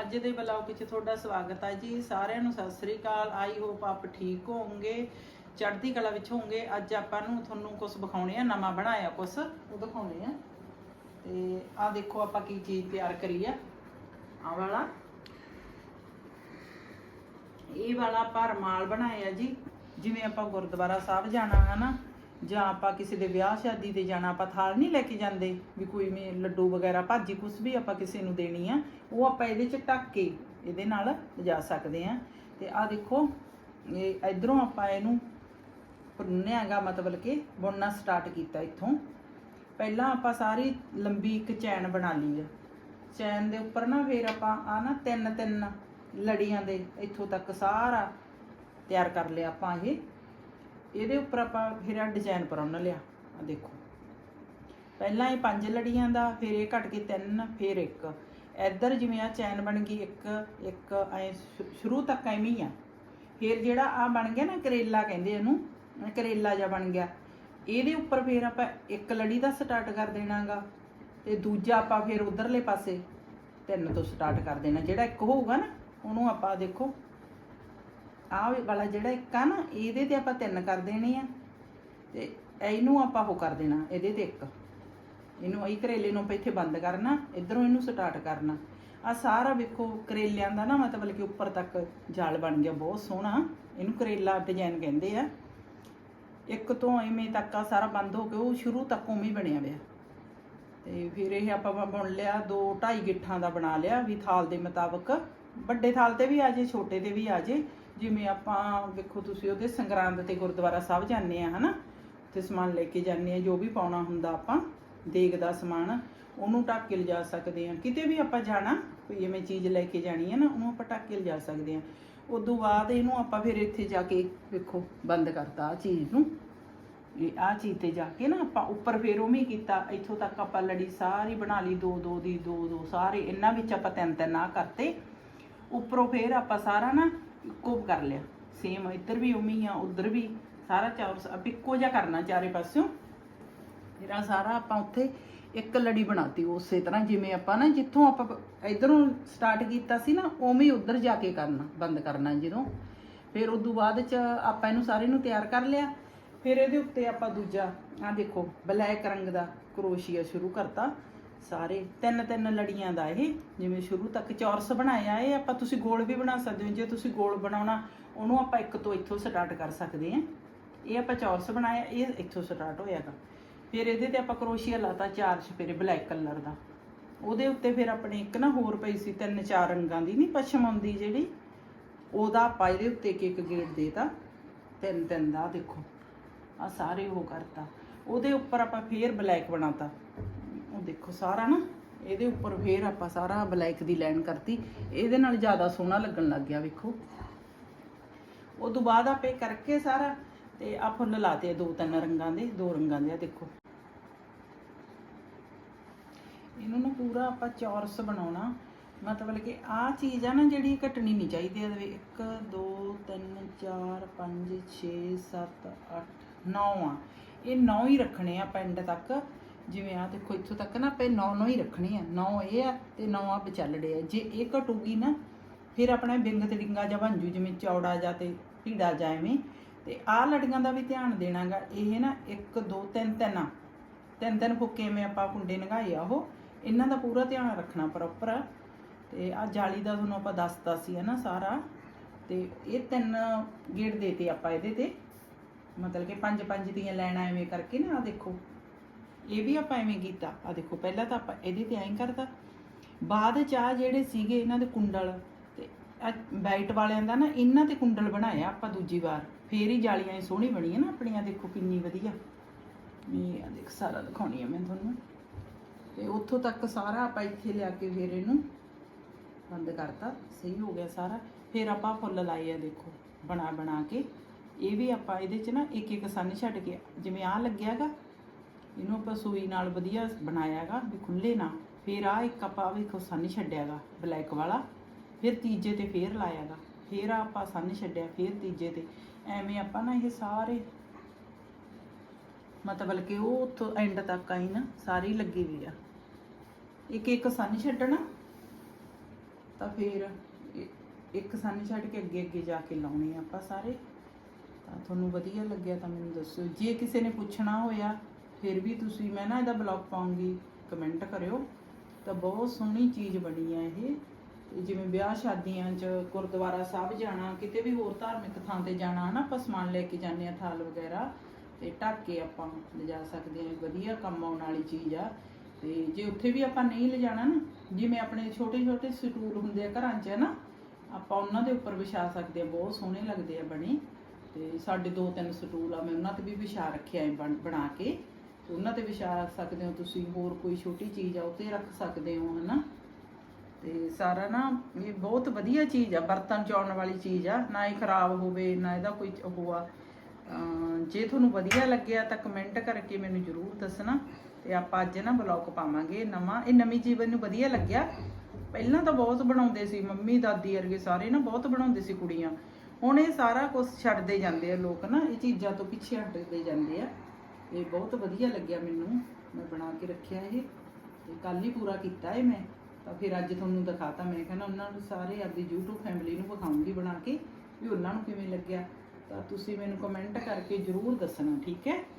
ਅੱਜ ਦੇ ਬਲੌਗ ਵਿੱਚ ਤੁਹਾਡਾ ਸਵਾਗਤ ਹੈ ਜੀ। ਸਾਰਿਆਂ ਨੂੰ ਸਤਿ ਸ੍ਰੀ ਅਕਾਲ। ਆਈ ਹੋਪ ਆਪ ਠੀਕ ਹੋਵੋਗੇ। ਚੜ੍ਹਦੀ ਕਲਾ ਵਿੱਚ ਹੋਵੋਗੇ। ਅੱਜ ਆਪਾਂ ਨੂੰ ਤੁਹਾਨੂੰ ਕੁਝ ਵਿਖਾਉਣੇ ਆ ਨਵਾਂ ਬਣਾਇਆ ਕੁਝ ਉਹ ਦਿਖਾਉਣੇ ਆ। ਤੇ ਆ ਦੇਖੋ ਆਪਾਂ ਕੀ ਚੀਜ਼ ਤਿਆਰ ਕਰੀ ਆ। ਆ ਵਾਲਾ। ਇਹ ਵਾਲਾ ਆਪਾਂ ਰਮਾਲ ਬਣਾਇਆ ਜੀ। ਜਿਵੇਂ ਆਪਾਂ ਗੁਰਦੁਆਰਾ ਸਾਹਿਬ ਜਾਣਾ ਹੈ ਨਾ। ਜਾਂ ਆਪਾਂ ਕਿਸੇ ਦੇ ਵਿਆਹ ਸ਼ਾਦੀ ਤੇ ਜਾਣਾ, ਆਪਾਂ ਥਾਲ ਨਹੀਂ ਲੈ ਕੇ ਜਾਂਦੇ ਵੀ ਕੋਈ ਮੇ ਲੱਡੂ ਵਗੈਰਾ, ਭਾਜੀ ਕੁਝ ਵੀ ਆਪਾਂ ਕਿਸੇ ਨੂੰ ਦੇਣੀ ਆ, ਉਹ ਆਪਾਂ ਇਹਦੇ ਚ ਢੱਕ ਕੇ ਇਹਦੇ ਨਾਲ ਲਿਜਾ ਸਕਦੇ ਆ। ਤੇ ਆ ਦੇਖੋ, ਇਹ ਇਧਰੋਂ ਆਪਾਂ ਇਹਨੂੰ ਭੁੰਨਿਆਗਾ ਮਤਲਬ ਕਿ ਬੁਣਨਾ ਸਟਾਰਟ ਕੀਤਾ ਇੱਥੋਂ। ਪਹਿਲਾਂ ਆਪਾਂ ਸਾਰੀ ਲੰਬੀ ਇੱਕ ਚੈਨ ਬਣਾ ਲਈ ਆ। ਚੈਨ ਦੇ ਉੱਪਰ ਨਾ ਫਿਰ ਆਪਾਂ ਆ ਨਾ ਤਿੰਨ ਤਿੰਨ ਲੜੀਆਂ ਦੇ ਇੱਥੋਂ ਤੱਕ ਸਾਰਾ ਤਿਆਰ ਕਰ ਲਿਆ ਆਪਾਂ ਇਹ। ਇਹਦੇ ਉੱਪਰ ਆਪਾਂ ਫਿਰ ਆ ਡਿਜ਼ਾਈਨ ਪਰਾਉਣ ਲਿਆ। ਆ ਦੇਖੋ। ਪਹਿਲਾਂ ਇਹ ਪੰਜ ਲੜੀਆਂ ਦਾ, ਫਿਰ ਇਹ ਘਟ ਕੇ ਤਿੰਨ, ਫਿਰ ਇੱਕ। ਇੱਧਰ ਜਿਵੇਂ ਆ ਚੈਨ ਬਣ ਗਈ ਇੱਕ ਇੱਕ ਐ ਸ਼ੁਰੂ ਤੱਕ ਐਵੇਂ ਹੀ ਆ। ਫਿਰ ਜਿਹੜਾ ਆ ਬਣ ਗਿਆ ਨਾ ਕਰੇਲਾ ਕਹਿੰਦੇ ਇਹਨੂੰ ਕਰੇਲਾ ਜਿਹਾ ਬਣ ਗਿਆ। ਇਹਦੇ ਉੱਪਰ ਫਿਰ ਆਪਾਂ ਇੱਕ ਲੜੀ ਦਾ ਸਟਾਰਟ ਕਰ ਦੇਣਾਗਾ ਤੇ ਦੂਜਾ ਆਪਾਂ ਫਿਰ ਉਧਰਲੇ ਪਾਸੇ ਤਿੰਨ ਤੋਂ ਸਟਾਰਟ ਕਰ ਦੇਣਾ। ਜਿਹੜਾ ਇੱਕ ਹੋਊਗਾ ਨਾ, ਉਹਨੂੰ ਆਪਾਂ ਦੇਖੋ ਆਹ ਵਾਲਾ ਜਿਹੜਾ ਇੱਕ ਆ ਨਾ, ਇਹਦੇ ਤੇ ਆਪਾਂ ਤਿੰਨ ਕਰ ਦੇਣੇ ਆ। ਤੇ ਇਹਨੂੰ ਆਪਾਂ ਉਹ ਕਰ ਦੇਣਾ, ਇਹਦੇ ਤੇ ਇੱਕ। ਇਹਨੂੰ ਇਹ ਕਰੇਲੇ ਨੂੰ ਆਪਾਂ ਇੱਥੇ ਬੰਦ ਕਰਨਾ, ਇਧਰੋਂ ਇਹਨੂੰ ਸਟਾਰਟ ਕਰਨਾ। ਆ ਸਾਰਾ ਵੇਖੋ, ਕਰੇਲਿਆਂ ਦਾ ਨਾ ਮਤਲਬ ਕਿ ਉੱਪਰ ਤੱਕ ਜਾਲ ਬਣ ਗਿਆ, ਬਹੁਤ ਸੋਹਣਾ। ਇਹਨੂੰ ਕਰੇਲਾ ਡਿਜ਼ਾਈਨ ਕਹਿੰਦੇ ਆ। ਇੱਕ ਤੋਂ ਐਵੇਂ ਤੱਕ ਆ ਸਾਰਾ ਬੰਦ ਹੋ ਕੇ, ਉਹ ਸ਼ੁਰੂ ਤੱਕ ਉਵੇਂ ਹੀ ਬਣਿਆ ਹੋਇਆ। ਤੇ ਫਿਰ ਇਹ ਆਪਾਂ ਬੁਣ ਲਿਆ 2 2.5 ਗਿੱਠਾਂ ਦਾ ਬਣਾ ਲਿਆ, ਵੀ ਥਾਲ ਦੇ ਮੁਤਾਬਕ। ਵੱਡੇ ਥਾਲ ਤੇ ਵੀ ਆ ਜੇ ਛੋਟੇ ਤੇ ਵੀ ਆ ਜੇ ਜਿਵੇਂ ਆਪਾਂ ਵੇਖੋ ਤੁਸੀਂ ਉਹਦੇ ਸੰਗਰਾਂਦ ਤੇ ਗੁਰਦੁਆਰਾ ਸਾਹਿਬ ਜਾਂਦੇ ਆ, ਹਨਾ? ਤੇ ਸਮਾਨ ਲੈ ਕੇ ਜਾਂਦੇ ਆ, ਜੋ ਵੀ ਪਾਉਣਾ ਹੁੰਦਾ ਆਪਾਂ, ਦੇਗ ਦਾ ਸਮਾਨ, ਉਹਨੂੰ ਢੱਕ ਕੇ ਲਿਜਾ ਸਕਦੇ ਆ। ਕਿਤੇ ਵੀ ਆਪਾਂ ਜਾਣਾ, ਕੋਈ ਐਵੇਂ ਚੀਜ਼ ਲੈ ਕੇ ਜਾਣੀ ਹੈ ਨਾ, ਉਹਨੂੰ ਆਪਾਂ ਢੱਕ ਕੇ ਲਿਜਾ ਸਕਦੇ ਆ। ਉਦੋਂ ਬਾਅਦ ਇਹਨੂੰ ਆਪਾਂ ਫਿਰ ਇੱਥੇ ਜਾ ਕੇ ਵੇਖੋ, ਬੰਦ ਕਰਤਾ ਆ ਚੀਜ਼ ਨੂੰ। ਇਹ ਆ ਚੀਜ਼ ਤੇ ਜਾ ਕੇ ਨਾ ਆਪਾਂ ਉੱਪਰ ਫੇਰ ਉਵੇਂ ਹੀ ਕੀਤਾ, ਇੱਥੋਂ ਤੱਕ ਆਪਾਂ ਲੜੀ ਸਾਰੀ ਬਣਾ ਲਈ, ਦੋ ਦੋ ਦੀ, ਦੋ ਦੋ, ਸਾਰੇ ਇਹਨਾਂ ਵਿੱਚ ਆਪਾਂ ਤਿੰਨ ਤਿੰਨ ਆ ਕਰਤੇ। ਉੱਪਰੋਂ ਫੇਰ ਆਪਾਂ ਸਾਰਾ ਨਾ ਇੱਕੋ ਕਰ ਲਿਆ। ਸੇਮ ਇੱਧਰ ਵੀ ਉਵੇਂ ਆ, ਉੱਧਰ ਵੀ ਸਾਰਾ ਚੌਰਸ ਆਪਾਂ ਇੱਕੋ ਜਿਹਾ ਕਰਨਾ ਚਾਰੇ ਪਾਸਿਓਂ। ਫਿਰ ਸਾਰਾ ਆਪਾਂ ਉੱਥੇ ਇੱਕ ਲੜੀ ਬਣਾਤੀ, ਉਸੇ ਤਰ੍ਹਾਂ ਜਿਵੇਂ ਆਪਾਂ ਨਾ ਜਿੱਥੋਂ ਆਪਾਂ ਇਧਰੋਂ ਸਟਾਰਟ ਕੀਤਾ ਸੀ ਨਾ, ਉਵੇਂ ਹੀ ਉੱਧਰ ਜਾ ਕੇ ਕਰਨਾ, ਬੰਦ ਕਰਨਾ ਜਦੋਂ। ਫਿਰ ਉਦੋਂ ਬਾਅਦ ਚ ਆਪਾਂ ਇਹਨੂੰ ਸਾਰੇ ਨੂੰ ਤਿਆਰ ਕਰ ਲਿਆ। ਫਿਰ ਇਹਦੇ ਉੱਤੇ ਆਪਾਂ ਦੂਜਾ ਆ ਦੇਖੋ, ਬਲੈਕ ਰੰਗ ਦਾ ਕਰੋਸ਼ੀਆ ਸ਼ੁਰੂ ਕਰਤਾ। ਸਾਰੇ ਤਿੰਨ ਤਿੰਨ ਲੜੀਆਂ ਦਾ ਇਹ, ਜਿਵੇਂ ਸ਼ੁਰੂ ਤੱਕ ਚੌਰਸ ਬਣਾਇਆ ਇਹ, ਆਪਾਂ ਤੁਸੀਂ ਗੋਲ ਵੀ ਬਣਾ ਸਕਦੇ ਹੋ, ਜੇ ਤੁਸੀਂ ਗੋਲ ਬਣਾਉਣਾ, ਉਹਨੂੰ ਆਪਾਂ ਇੱਕ ਤੋਂ ਇੱਥੋਂ ਸਟਾਰਟ ਕਰ ਸਕਦੇ ਹਾਂ। ਇਹ ਆਪਾਂ ਚੌਰਸ ਬਣਾਇਆ, ਇਹ ਇੱਥੋਂ ਸਟਾਰਟ ਹੋਇਆਗਾ। ਫਿਰ ਇਹਦੇ ਤੇ ਆਪਾਂ ਕਰੋਸ਼ੀਆ ਲਾਤਾ ਚਾਰ ਛਪੇਰੇ ਬਲੈਕ ਕਲਰ ਦਾ। ਉਹਦੇ ਉੱਤੇ ਫਿਰ ਆਪਣੇ ਇੱਕ ਨਾ ਹੋਰ ਪਈ ਸੀ, ਤਿੰਨ ਚਾਰ ਰੰਗਾਂ ਦੀ, ਨਹੀਂ ਪਛਮ ਆਉਂਦੀ ਜਿਹੜੀ, ਉਹਦਾ ਆਪਾਂ ਇਹਦੇ ਉੱਤੇ ਇੱਕ ਇੱਕ ਗੇਟ ਦੇਤਾ ਤਿੰਨ ਤਿੰਨ ਦਾ ਦੇਖੋ ਆ ਸਾਰੇ ਉਹ ਕਰਤਾ। ਉਹਦੇ ਉੱਪਰ ਆਪਾਂ ਫੇਰ ਬਲੈਕ ਬਣਾਤਾ। ਉਹ ਦੇਖੋ ਸਾਰਾ ਨਾ, ਇਹਦੇ ਉੱਪਰ ਫੇਰ ਆਪਾਂ ਸਾਰਾ ਬਲੈਕ ਦੀ ਲਾਈਨ ਕਰਤੀ। ਇਹਦੇ ਨਾਲ ਜ਼ਿਆਦਾ ਸੋਹਣਾ ਲੱਗਣ ਲੱਗ ਗਿਆ, ਵੇਖੋ। ਉਸ ਤੋਂ ਬਾਅਦ ਆਪੇ ਕਰਕੇ ਸਾਰਾ, ਤੇ ਆ ਫੁੱਲ ਲਾਤੇ ਦੋ ਤਿੰਨ ਰੰਗਾਂ ਦੇ, ਦੋ ਰੰਗਾਂ ਦੇ ਆ ਦੇਖੋ। ਇਹਨੂੰ ਨਾ ਪੂਰਾ ਆਪਾਂ ਚੌਰਸ ਬਣਾਉਣਾ। ਮਤਲਬ ਕਿ ਆ ਚੀਜ਼ ਆ ਨਾ ਜਿਹੜੀ ਘਟਣੀ ਨਹੀਂ ਚਾਹੀਦੀ, ਇਹਦੇ 1 2 3 4 5 6 7 8 9 ਆ। ਇਹ 9 ਹੀ ਰੱਖਣੇ ਆ ਪਿੰਡ ਤੱਕ। ਜਿਵੇਂ ਆ ਦੇਖੋ, ਇੱਥੋਂ ਤੱਕ ਨਾ ਆਪੇ 9 9 ਹੀ ਰੱਖਣੇ ਆ। 9 ਇਹ ਆ ਤੇ 9 ਆ ਵਿਚਲੜੇ ਆ। ਜੇ ਇਹ ਘਟੂਗੀ ਨਾ, ਫਿਰ ਆਪਣਾ ਬਿੰਗ ਤੇ ਡਿੰਗਾ ਜਾਂ ਬਣ ਜੂ ਜਿਵੇਂ ਚੌੜਾ ਜਾਂ ਤੇ ਢੀੜਾ ਜਾਂ ਐਵੇਂ, ਤੇ ਆਹ ਲੜੀਆਂ ਦਾ ਵੀ ਧਿਆਨ ਦੇਣਾਗਾ। ਇਹ ਨਾ 1 2 3 ਤਿੰਨ ਆ। ਤਿੰਨ ਤਿੰਨ ਫੁੱਕੇ ਮੈਂ ਆਪਾਂ ਕੁੰਡੇ ਨਗਾਏ ਆ ਉਹ। ਇਹਨਾਂ ਦਾ ਪੂਰਾ ਧਿਆਨ ਰੱਖਣਾ ਪ੍ਰੋਪਰ ਤੇ ਆ ਜਾਲੀ ਦਾ ਤੁਹਾਨੂੰ ਆਪਾਂ ਦੱਸਤਾ ਸੀ ਹੈ ਨਾ ਸਾਰਾ। ਤੇ ਇਹ ਤਿੰਨ ਗੇੜ ਦੇਤੇ ਆਪਾਂ ਇਹਦੇ ਤੇ। ਮਤਲਬ ਕਿ ਪੰਜ ਪੰਜ ਦੀਆਂ ਲਾਈਨਾਂ ਐਵੇਂ ਕਰਕੇ ਨਾ ਆ ਦੇਖੋ। ਇਹ ਵੀ ਆਪਾਂ ਐਵੇਂ ਕੀਤਾ। ਆ ਦੇਖੋ, ਪਹਿਲਾਂ ਤਾਂ ਆਪਾਂ ਇਹਦੇ ਤੇ ਐਂ ਕਰਤਾ। ਬਾਅਦ ਚ ਆ ਜਿਹੜੇ ਸੀਗੇ ਇਹਨਾਂ ਦੇ ਕੁੰਡਲ, ਤੇ ਵਾਈਟ ਵਾਲਿਆਂ ਦਾ ਨਾ, ਇਹਨਾਂ ਤੇ ਕੁੰਡਲ ਬਣਾਇਆ ਆਪਾਂ ਦੂਜੀ ਵਾਰ। ਫੇਰ ਹੀ ਜਾਲੀਆਂ ਸੋਹਣੀ ਬਣੀ ਹੈ ਨਾ ਆਪਣੀਆਂ, ਦੇਖੋ ਕਿੰਨੀ ਵਧੀਆ। ਵੀ ਆ ਦੇਖ, ਸਾਰਾ ਦਿਖਾਉਣੀ ਆ ਮੈਂ ਤੁਹਾਨੂੰ। ਤੇ ਉੱਥੋਂ ਤੱਕ ਸਾਰਾ ਆਪਾਂ ਇੱਥੇ ਲਿਆ ਕੇ ਫੇਰ ਇਹਨੂੰ ਬੰਦ ਕਰਤਾ। ਸਹੀ ਹੋ ਗਿਆ ਸਾਰਾ। ਫਿਰ ਆਪਾਂ ਫੁੱਲ ਲਾਏ ਆ, ਦੇਖੋ ਬਣਾ ਬਣਾ ਕੇ। ਇਹ ਵੀ ਆਪਾਂ ਇਹਦੇ 'ਚ ਨਾ ਇੱਕ ਇੱਕ ਸੰਨ ਛੱਡ ਕੇ, ਜਿਵੇਂ ਆ ਲੱਗਿਆਗਾ ਇਹਨੂੰ ਆਪਾਂ ਸੂਈ ਨਾਲ ਵਧੀਆ ਬਣਾਇਆਗਾ ਵੀ ਖੁੱਲੇ ਨਾ। ਫਿਰ ਆ ਇੱਕ ਆਪਾਂ ਵੇਖੋ ਸੰਨ ਛੱਡਿਆਗਾ ਬਲੈਕ ਵਾਲਾ। ਫਿਰ ਤੀਜੇ ਤੇ ਫੇਰ ਲਾਇਆਗਾ। ਫਿਰ ਆ ਆਪਾਂ ਸੰਨ ਛੱਡਿਆ, ਫਿਰ ਤੀਜੇ ਤੇ। ਐਵੇਂ ਆਪਾਂ ਨਾ ਇਹ ਸਾਰੇ ਮਤਲਬ ਕਿ ਉਹ ਉੱਥੋਂ ਐਂਡ ਤੱਕ ਆਈ ਨਾ, ਸਾਰੀ ਲੱਗੀ ਹੋਈ ਆ। ਇੱਕ ਇੱਕ ਸੰਨ ਛੱਡਣਾ, ਤਾਂ ਫਿਰ ਇੱਕ ਸੰਨ ਛੱਡ ਕੇ ਅੱਗੇ ਅੱਗੇ ਜਾ ਕੇ ਲਾਉਣੇ ਆ ਆਪਾਂ ਸਾਰੇ। ਤਾਂ ਤੁਹਾਨੂੰ ਵਧੀਆ ਲੱਗਿਆ ਤਾਂ ਮੈਨੂੰ ਦੱਸਿਓ। ਜੇ ਕਿਸੇ ਨੇ ਪੁੱਛਣਾ ਹੋਇਆ ਫਿਰ ਵੀ ਤੁਸੀਂ, ਮੈਂ ਨਾ ਇਹਦਾ ਬਲੌਗ ਪਾਉਂਗੀ, ਕਮੈਂਟ ਕਰਿਓ। ਤਾਂ ਬਹੁਤ ਸੋਹਣੀ ਚੀਜ਼ ਬਣੀ ਹੈ ਇਹ। ਜਿਵੇਂ ਵਿਆਹ ਸ਼ਾਦੀਆਂ 'ਚ ਗੁਰਦੁਆਰਾ ਸਾਹਿਬ ਜਾਣਾ, ਕਿਤੇ ਵੀ ਹੋਰ ਧਾਰਮਿਕ ਥਾਂ ਤੇ ਜਾਣਾ, ਹਨਾ, ਆਪਾਂ ਸਮਾਨ ਲੈ ਕੇ ਜਾਂਦੇ ਆ, ਥਾਲ ਵਗੈਰਾ, ਤੇ ਢੱਕ ਕੇ ਆਪਾਂ ਲਿਜਾ ਸਕਦੇ ਆ। ਵਧੀਆ ਕੰਮ ਆਉਣ ਵਾਲੀ ਚੀਜ਼ ਆ। ਤੇ ਜੇ ਉੱਥੇ ਵੀ ਆਪਾਂ ਨਹੀਂ ਲਿਜਾਣਾ ਨਾ, ਜਿਵੇਂ ਆਪਣੇ ਛੋਟੇ ਛੋਟੇ ਸਟੂਲ ਹੁੰਦੇ ਆ ਘਰਾਂ 'ਚ ਨਾ ਆਪਾਂ ਉਹਨਾਂ ਦੇ ਉੱਪਰ ਵਿਛਾ ਸਕਦੇ ਆ। ਬਹੁਤ ਸੋਹਣੇ ਲੱਗਦੇ ਆ ਬਣੇ। ਤੇ ਸਾਡੇ ਦੋ ਤਿੰਨ ਸਟੂਲ ਆ, ਮੈਂ ਉਹਨਾਂ ਤੇ ਵੀ ਵਿਛਾ ਰੱਖਿਆ ਹੈ ਬਣ- ਬਣਾ ਕੇ। ਉਹਨਾਂ ਤੇ ਵਿਛਾ ਸਕਦੇ ਹੋ ਤੁਸੀਂ, ਹੋਰ ਕੋਈ ਛੋਟੀ ਚੀਜ਼ ਆ ਉੱਤੇ ਰੱਖ ਸਕਦੇ ਹੋ, ਹਨਾ? ਤੇ ਸਾਰਾ ਨਾ, ਇਹ ਬਹੁਤ ਵਧੀਆ ਚੀਜ਼ ਆ, ਬਰਤਨ ਚ ਵਾਲੀ ਚੀਜ਼ ਆ, ਨਾ ਹੀ ਖਰਾਬ ਹੋਵੇ, ਨਾ ਇਹਦਾ ਕੋਈ ਉਹ ਆ। ਜੇ ਤੁਹਾਨੂੰ ਵਧੀਆ ਲੱਗਿਆ ਤਾਂ ਕਮੈਂਟ ਕਰਕੇ ਮੈਨੂੰ ਜਰੂਰ ਦੱਸਣਾ ਤੇ ਆਪਾਂ ਅੱਜ ਨਾ ਬਲੌਗ ਪਾਵਾਂਗੇ ਨਵਾਂ। ਇਹ ਨਵੀਂ ਜੀਵਨ ਮੈਨੂੰ ਵਧੀਆ ਲੱਗਿਆ। ਪਹਿਲਾਂ ਤਾਂ ਬਹੁਤ ਬਣਾਉਂਦੇ ਸੀ, ਮੰਮੀ, ਦਾਦੀ ਵਰਗੇ ਸਾਰੇ ਨਾ ਬਹੁਤ ਬਣਾਉਂਦੇ ਸੀ ਕੁੜੀਆਂ। ਹੁਣ ਇਹ ਸਾਰਾ ਕੁਝ ਛੱਡਦੇ ਜਾਂਦੇ ਆ ਲੋਕ ਨਾ, ਇਹ ਚੀਜ਼ਾਂ ਤੋਂ ਪਿੱਛੇ ਹਟਦੇ ਜਾਂਦੇ ਆ। ਇਹ ਬਹੁਤ ਵਧੀਆ ਲੱਗਿਆ ਮੈਨੂੰ। ਮੈਂ ਬਣਾ ਕੇ ਰੱਖਿਆ ਇਹ। ਤੇ ਕੱਲ ਹੀ ਪੂਰਾ ਕੀਤਾ ਇਹ ਮੈਂ। ਤਾਂ ਫਿਰ ਅੱਜ ਤੁਹਾਨੂੰ ਦਿਖਾਤਾ। ਮੈਂ ਕਹਿੰਦਾ ਉਹਨਾਂ ਨੂੰ ਸਾਰੇ ਆਪਦੀ YouTube ਫੈਮਿਲੀ ਨੂੰ ਵਿਖਾਉਂਗੀ ਬਣਾ ਕੇ ਵੀ ਉਹਨਾਂ ਨੂੰ ਕਿਵੇਂ ਲੱਗਿਆ। ਤਾਂ ਤੁਸੀਂ ਮੈਨੂੰ ਕਮੈਂਟ ਕਰਕੇ ਜਰੂਰ ਦੱਸਣਾ, ਠੀਕ ਹੈ?